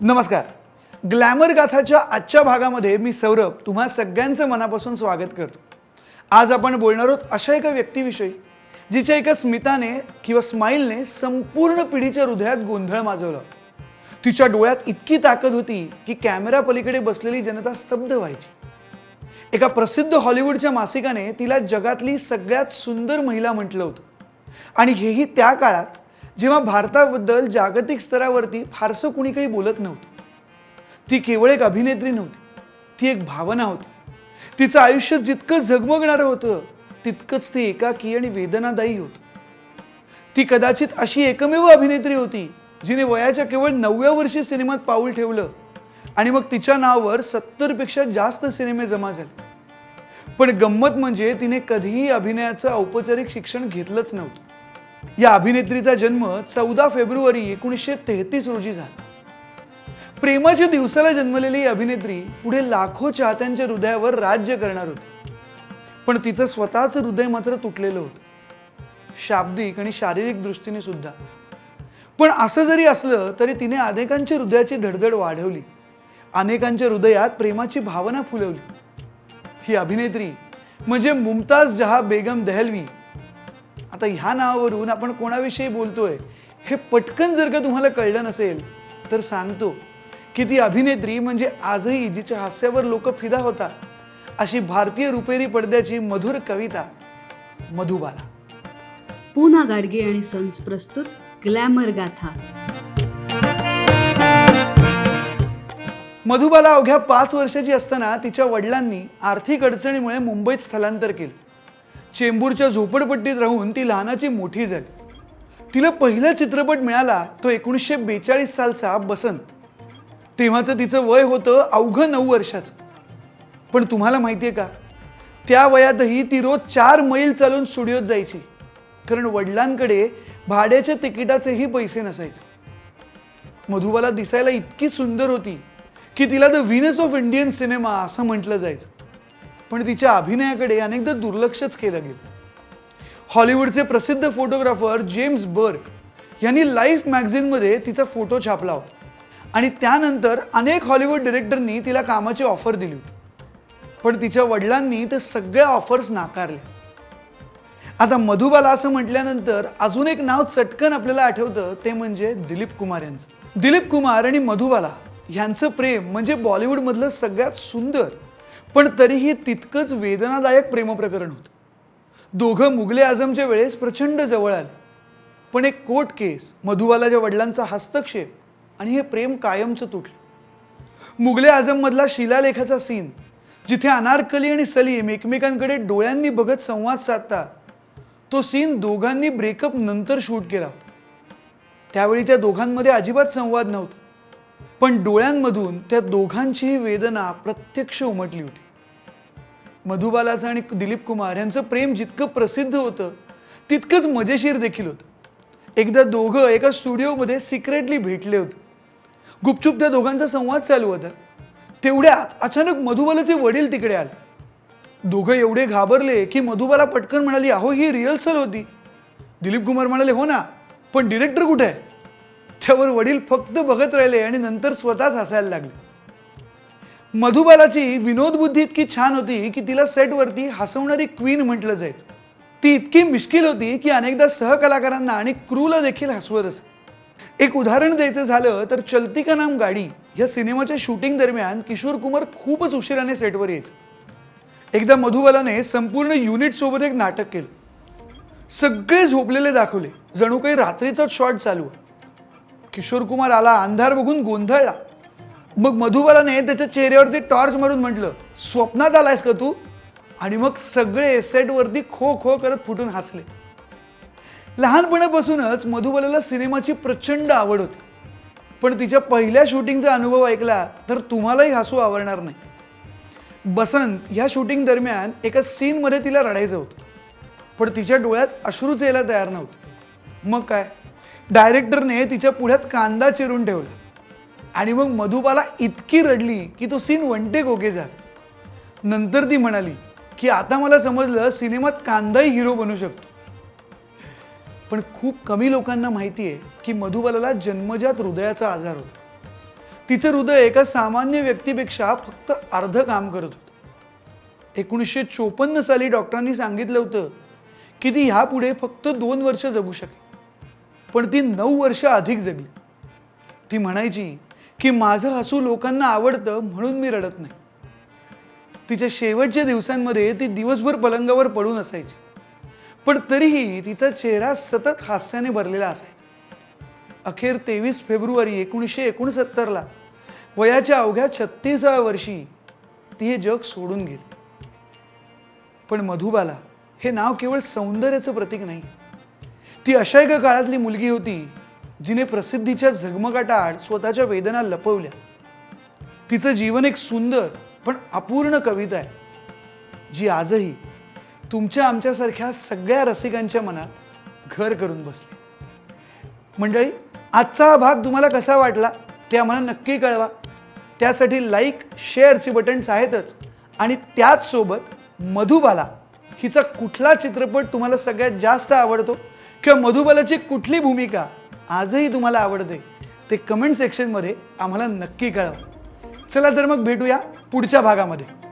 नमस्कार. ग्लॅमर गाथाच्या आजच्या भागामध्ये मी सौरभ तुम्हा सगळ्यांचं मनापासून स्वागत करतो. आज आपण बोलणार आहोत अशा एका व्यक्तीविषयी जिच्या एका स्मिताने किंवा स्माईलने संपूर्ण पिढीच्या हृदयात गोंधळ माजवला. तिच्या डोळ्यात इतकी ताकद होती की कॅमेरा पलीकडे बसलेली जनता स्तब्ध व्हायची. एका प्रसिद्ध हॉलिवूडच्या मासिकाने तिला जगातली सगळ्यात सुंदर महिला म्हटलं होतं. आणि हेही त्या काळात जेव्हा भारताबद्दल जागतिक स्तरावरती फारसं कुणी काही बोलत नव्हतं. ती केवळ एक अभिनेत्री नव्हती. ती एक भावना होती. तिचं आयुष्य जितकं झगमगणारं होतं तितकंच ते एकाकी आणि वेदनादायी होतं. ती कदाचित अशी एकमेव अभिनेत्री होती जिने वयाच्या केवळ नवव्या वर्षी सिनेमात पाऊल ठेवलं आणि मग तिच्या नावावर सत्तरपेक्षा जास्त सिनेमे जमा झाले. पण गंमत म्हणजे तिने कधीही अभिनयाचं औपचारिक शिक्षण घेतलंच नव्हतं. या अभिनेत्रीचा जन्म चौदा फेब्रुवारी एकोणीसशे तेहतीस रोजी झाला. प्रेमाच्या दिवसाला जन्मलेली ही अभिनेत्री पुढे लाखो चाहत्यांच्या हृदयावर राज्य करणार होती. पण तिचं स्वतःचं हृदय मात्र तुटलेलं होतं. शाब्दिक आणि शारीरिक दृष्टीने सुद्धा. पण असं जरी असलं तरी तिने अनेकांच्या हृदयाची धडधड वाढवली. अनेकांच्या हृदयात प्रेमाची भावना फुलवली. ही अभिनेत्री म्हणजे मुमताज जहा बेगम दहलवी आता ह्या नावावरून आपण कोणाविषयी बोलतोय हे पटकन जर का तुम्हाला कळलं नसेल तर सांगतो की ती अभिनेत्री म्हणजे आजही जिच्या हास्यावर लोक फिदा होतात अशी भारतीय रुपेरी पडद्याची मधुर कविता मधुबाला. पूना गाडगे आणि सन्स प्रस्तुत ग्लॅमर गाथा. मधुबाला अवघ्या पाच वर्षाची असताना तिच्या वडिलांनी आर्थिक अडचणीमुळे मुंबईत स्थलांतर केलं. चेंबूरच्या झोपडपट्टीत राहून ती लहानाची मोठी झाली. तिला पहिला चित्रपट मिळाला तो एकोणीसशे बेचाळीस सालचा बसंत. तेव्हाचं तिचं वय होतं अवघं नऊ वर्षाचं. पण तुम्हाला माहिती आहे का? त्या वयातही ती रोज चार मैल चालून स्टुडिओत जायची. कारण वडिलांकडे भाड्याच्या तिकिटाचेही पैसे नसायचे. मधुबाला दिसायला इतकी सुंदर होती की तिला the Venus of Indian cinema असं म्हटलं जायचं. पण तिच्या अभिनयाकडे अनेकदा दुर्लक्षच केलं गेलं. हॉलिवूडचे प्रसिद्ध फोटोग्राफर जेम्स बर्क यांनी लाईफ मॅगझिनमध्ये तिचा फोटो छापला होता. आणि त्यानंतर अनेक हॉलिवूड डिरेक्टरनी तिला कामाची ऑफर दिली होती. पण तिच्या वडिलांनी ते सगळ्या ऑफर्स नाकारल्या. आता मधुबाला असं म्हटल्यानंतर अजून एक नाव चटकन आपल्याला आठवतं ते म्हणजे दिलीप कुमार यांचं. दिलीप कुमार आणि मधुबाला यांचं प्रेम म्हणजे बॉलिवूडमधलं सगळ्यात सुंदर पण तरीही तितकंच वेदनादायक प्रेमप्रकरण होतं. दोघं मुघले आझमच्या वेळेस प्रचंड जवळ आले. पण एक कोर्ट केस मधुबालाच्या वडिलांचा हस्तक्षेप आणि हे प्रेम कायमचं तुटलं. मुघले आझममधला शिलालेखाचा सीन जिथे अनारकली आणि सलीम एकमेकांकडे डोळ्यांनी बघत संवाद साधतात तो सीन दोघांनी ब्रेकअप नंतर शूट केला होता. त्यावेळी त्या दोघांमध्ये अजिबात संवाद नव्हता. पण डोळ्यांमधून त्या दोघांचीही वेदना प्रत्यक्ष उमटली होती. मधुबालाचं आणि दिलीप कुमार यांचं प्रेम जितकं प्रसिद्ध होतं तितकंच मजेशीर देखील होतं. एकदा दोघं एका स्टुडिओमध्ये सिक्रेटली भेटले होते. गुपचूप त्या दोघांचा संवाद चालू होता. तेवढ्यात अचानक मधुबालाचे वडील तिकडे आले. दोघं एवढे घाबरले की मधुबाला पटकन म्हणाली अहो ही रिहर्सल होती. दिलीप कुमार म्हणाले हो ना पण डिरेक्टर कुठे आहे? त्यावर वडील फक्त बघत राहिले आणि नंतर स्वतःच हसायला लागले. मधुबालाची विनोदबुद्धी इतकी छान होती की तिला सेटवरती हसवणारी क्वीन म्हटलं जायचं. ती इतकी मिश्किल होती की अनेकदा सहकलाकारांना आणि क्रूला देखील हसवत असे एक उदाहरण द्यायचं झालं तर चलती का नाम गाडी या सिनेमाच्या शूटिंग दरम्यान किशोर कुमार खूपच उशिराने सेटवर येत एकदा मधुबालाने संपूर्ण युनिट सोबत एक नाटक केलं. सगळे झोपलेले दाखवले. जणू काही रात्रीचाच शॉट चालू. किशोर कुमार आला अंधार बघून गोंधळला. मग मधुबालाने त्याच्या चेहऱ्यावरती टॉर्च मारून म्हटलं स्वप्नात आलायस का तू? आणि मग सगळे सेटवरती खो खो करत फुटून हसले. लहानपणापासूनच मधुबालाला सिनेमाची प्रचंड आवड होती. पण तिच्या पहिल्या शूटिंगचा अनुभव ऐकला तर तुम्हालाही हसू आवरणार नाही. बसंत ह्या शूटिंग दरम्यान एका सीनमध्ये तिला रडायचं होतं. पण तिच्या डोळ्यात अश्रूच यायला तयार नव्हतं. मग काय? डायरेक्टरने तिच्या पुढ्यात कांदा चिरून ठेवला. आणि मग मधुबाला इतकी रडली की तो सीन वंटे ओके झाला. नंतर ती म्हणाली की आता मला समजलं सिनेमात कांदाही हिरो बनू शकतो. पण खूप कमी लोकांना माहिती आहे की मधुबालाला जन्मजात हृदयाचा आजार होता. तिचं हृदय एका सामान्य व्यक्तीपेक्षा फक्त अर्ध काम करत होतं. एकोणीसशे चोपन्न साली डॉक्टरांनी सांगितलं होतं की ती ह्यापुढे फक्त दोन वर्ष जगू शकेल. पण ती नऊ वर्ष अधिक जगली. ती म्हणायची की माझं हसू लोकांना आवडतं म्हणून मी रडत नाही. तिच्या शेवटच्या दिवसांमध्ये ती दिवसभर पलंगावर पडून असायची. पण तरीही तिचा चेहरा सतत हास्याने भरलेला असायचा. अखेर तेवीस फेब्रुवारी एकोणीसशे एकोणसत्तरला वयाच्या अवघ्या छत्तीसाव्या वर्षी ती हे जग सोडून गेली. पण मधुबाला हे नाव केवळ सौंदर्याचं प्रतीक नाही. ती अशा एका काळातली मुलगी होती जिने प्रसिद्धीच्या झगमगाटाआड स्वतःच्या वेदना लपवल्या. तिचं जीवन एक सुंदर पण अपूर्ण कविता आहे. जी आजही तुमच्या आमच्यासारख्या सगळ्या रसिकांच्या मनात घर करून बसली. मंडळी आजचा हा भाग तुम्हाला कसा वाटला ते आम्हाला नक्की कळवा. त्यासाठी लाईक शेअरची बटन्स आहेतच आणि त्याच सोबत मधुबाला हिचा कुठला चित्रपट तुम्हाला सगळ्यात जास्त आवडतो किंवा मधुबालाची कुठली भूमिका आजही तुम्हाला आवडते. ते कमेंट सेक्शनमध्ये आम्हाला नक्की कळवा. चला तर मग भेटूया पुढच्या भागामध्ये.